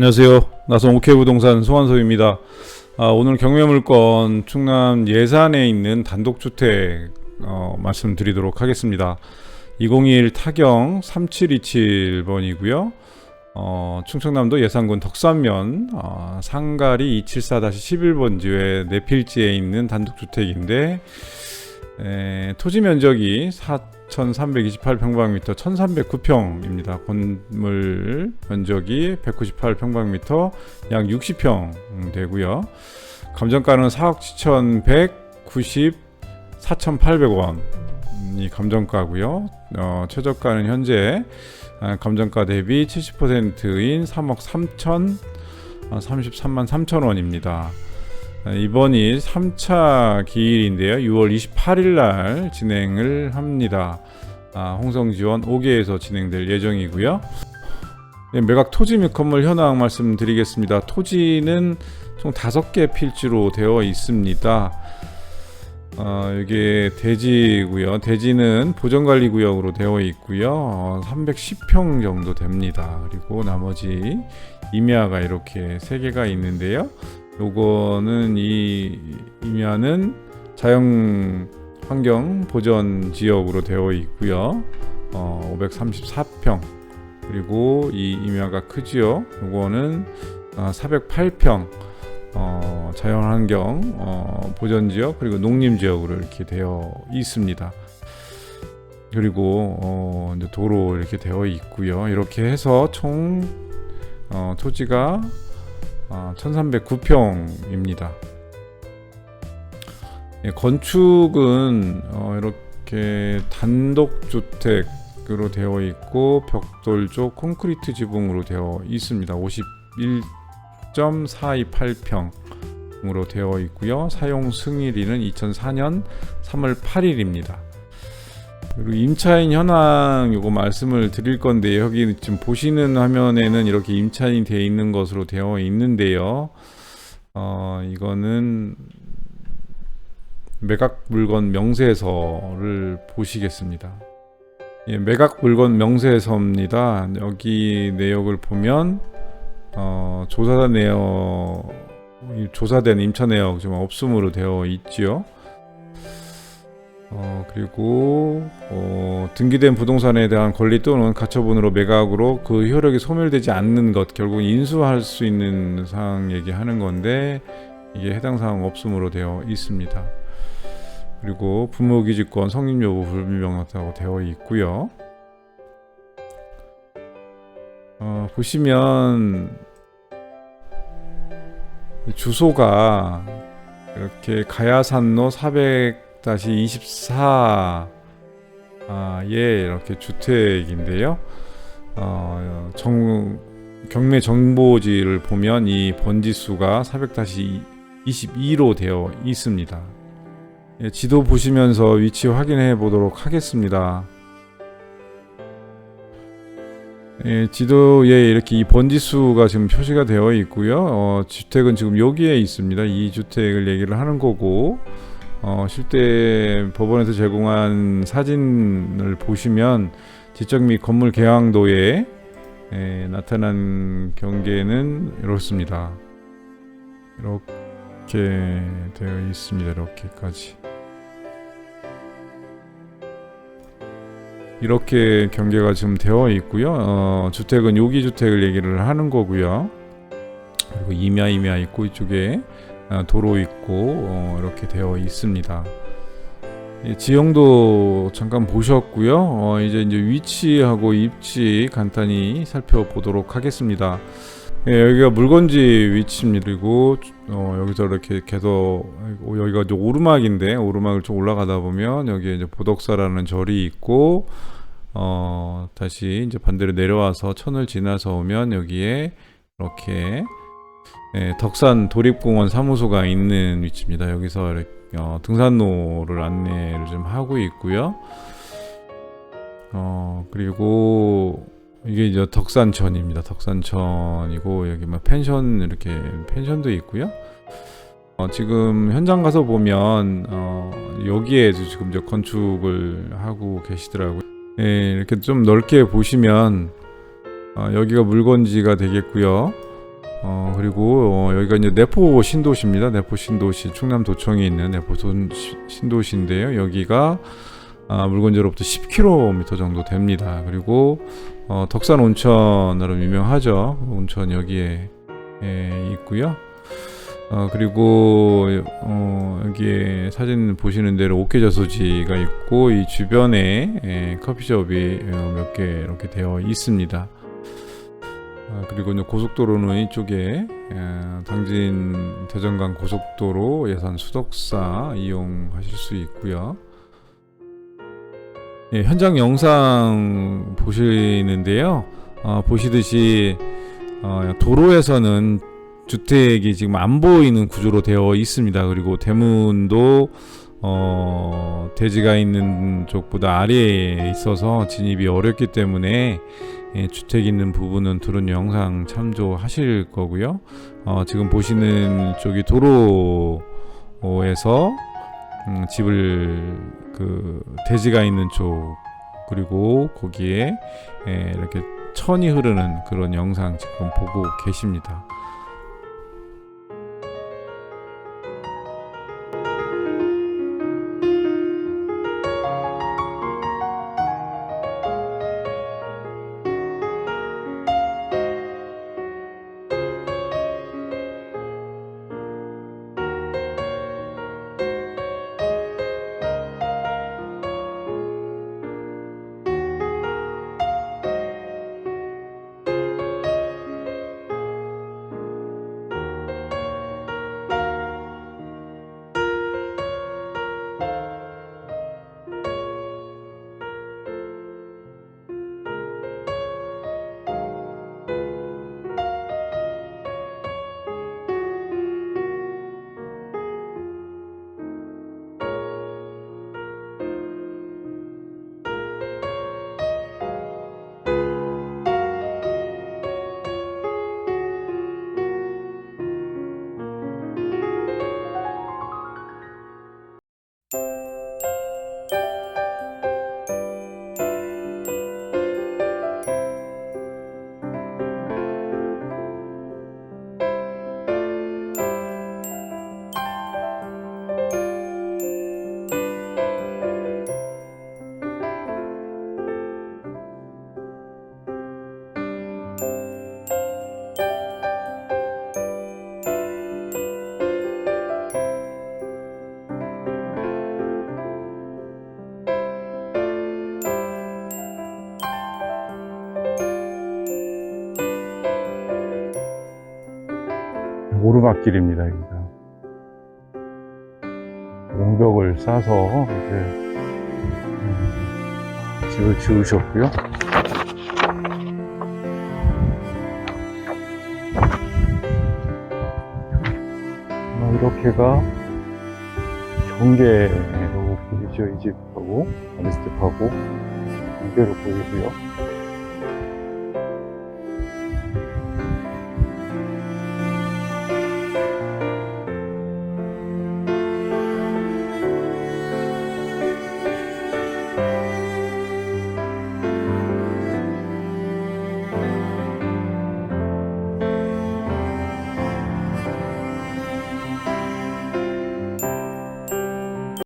안녕하세요. 나성 오케부동산 송한섭입니다. 아, 오늘 경매물건 충남 예산에 있는 단독주택 어, 말씀드리도록 하겠습니다. 201 타경 3727번이고요. 어, 충청남도 예산군 덕산면 어, 상가리 274-11번지에 내필지에 있는 단독주택인데 에, 토지 면적이 4,328평방미터 1,309평입니다. 건물 면적이 198평방미터 약 60평 되고요. 감정가는 4억 7,190 4,800원 이 감정가고요. 어, 최저가는 현재 아, 감정가 대비 70%인 3억 3천 33만 3천 원입니다. 아, 이번이 3차 기일인데요. 6월 28일 날 진행을 합니다. 아, 홍성 지원 5개에서 진행될 예정이고요. 네, 매각 토지 및 건물 현황 말씀드리겠습니다. 토지는 총 5개 필지로 되어 있습니다. 어, 이게 대지고요. 대지는 보전관리구역으로 되어 있고요. 어, 310평 정도 됩니다. 그리고 나머지 임야가 이렇게 3개가 있는데요. 요거는 이 임야는 자연 환경 보전 지역으로 되어 있고요. 어, 534평. 그리고 이 임야가 크지요. 요거는 어, 408평. 어, 자연환경 어, 보전지역 그리고 농림지역으로 이렇게 되어 있습니다. 그리고 어, 이제 도로 이렇게 되어 있고요. 이렇게 해서 총 어, 토지가 어, 1,309평입니다. 예, 건축은 어, 이렇게 단독 주택으로 되어 있고 벽돌 쪽 콘크리트 지붕으로 되어 있습니다. 51 1.428평으로 되어 있고요. 사용 승일일은 2004년 3월 8일입니다. 그리고 임차인 현황 요거 말씀을 드릴 건데 여기 지금 보시는 화면에는 이렇게 임차인이 되어 있는 것으로 되어 있는데요. 어, 이거는 매각 물건 명세서를 보시겠습니다. 예, 매각 물건 명세서입니다. 여기 내역을 보면 어, 조사 내역 이 조사된 임차 내역 좀 없음으로 되어 있지요. 어, 그리고 어, 등기된 부동산에 대한 권리 또는 가처분으로 매각으로 그 효력이 소멸되지 않는 것 결국 인수할 수 있는 사항 얘기하는 건데 이게 해당 사항 없음으로 되어 있습니다. 그리고 부모기지권 성립 여부 불분명하다고 되어 있고요. 어, 보시면 주소가 이렇게 가야산로 400-24 아, 예, 이렇게 주택인데요. 어, 정, 경매 정보지를 보면 이 번지수가 400-22로 되어 있습니다. 예, 지도 보시면서 위치 확인해 보도록 하겠습니다. 예, 지도에 이렇게 이 번지수가 지금 표시가 되어 있고요. 어, 주택은 지금 여기에 있습니다. 이 주택을 얘기를 하는 거고, 어, 실제 법원에서 제공한 사진을 보시면 지적 및 건물 개항도에 예, 나타난 경계는 이렇습니다. 이렇게 되어 있습니다. 이렇게까지. 이렇게 경계가 지금 되어 있고요. 어, 주택은 요기 주택을 얘기를 하는 거고요. 그리고 임야 임야 있고 이쪽에 어, 도로 있고 어, 이렇게 되어 있습니다. 예, 지형도 잠깐 보셨고요. 어, 이제 이제 위치하고 입지 간단히 살펴보도록 하겠습니다. 예, 여기가 물건지 위치입니다. 그리고 어, 여기서 이렇게 어, 여기가 이제 오르막인데 오르막을 좀 올라가다 보면 여기에 이제 보덕사라는 절이 있고 어, 다시 이제 반대로 내려와서 천을 지나서 오면 여기에 이렇게 예, 덕산 도립공원 사무소가 있는 위치입니다. 여기서 어, 등산로를 안내를 좀 하고 있고요. 어, 그리고 이게 이제 덕산천입니다. 덕산천이고 여기 뭐 펜션 이렇게 펜션도 있고요. 어, 지금 현장 가서 보면 어, 여기에 지금 이제 건축을 하고 계시더라고요. 예, 이렇게 좀 넓게 보시면 어, 여기가 물건지가 되겠고요. 어, 그리고 어, 여기가 이제 내포 신도시입니다. 내포 신도시 충남 도청에 있는 내포 신도시인데요. 여기가 아, 물건지로부터 10km 정도 됩니다. 그리고 어, 덕산 온천으로 유명하죠. 온천 여기에 에, 있고요. 어, 그리고 어, 여기에 사진 보시는 대로 옥계저수지가 있고 이 주변에 에, 커피숍이 어, 몇개 이렇게 되어 있습니다. 아, 그리고 이제 고속도로는 이쪽에 에, 당진 대전간 고속도로 예산 수덕사 이용하실 수 있고요. 예, 현장 영상 보시는데요. 어, 보시듯이 어, 도로에서는 주택이 지금 안 보이는 구조로 되어 있습니다. 그리고 대문도 어, 대지가 있는 쪽보다 아래에 있어서 진입이 어렵기 때문에 예, 주택 있는 부분은 들은 영상 참조하실 거고요. 어, 지금 보시는 쪽이 도로에서 음, 집을 그 대지가 있는 쪽 그리고 거기에 예, 이렇게 천이 흐르는 그런 영상 지금 보고 계십니다. 오르막길입니다 여기가. 옹벽을 싸서 이제 음, 집을 지으셨고요. 이렇게가 경계로 보이죠 이 집하고 아랫집하고 경계로 보이고요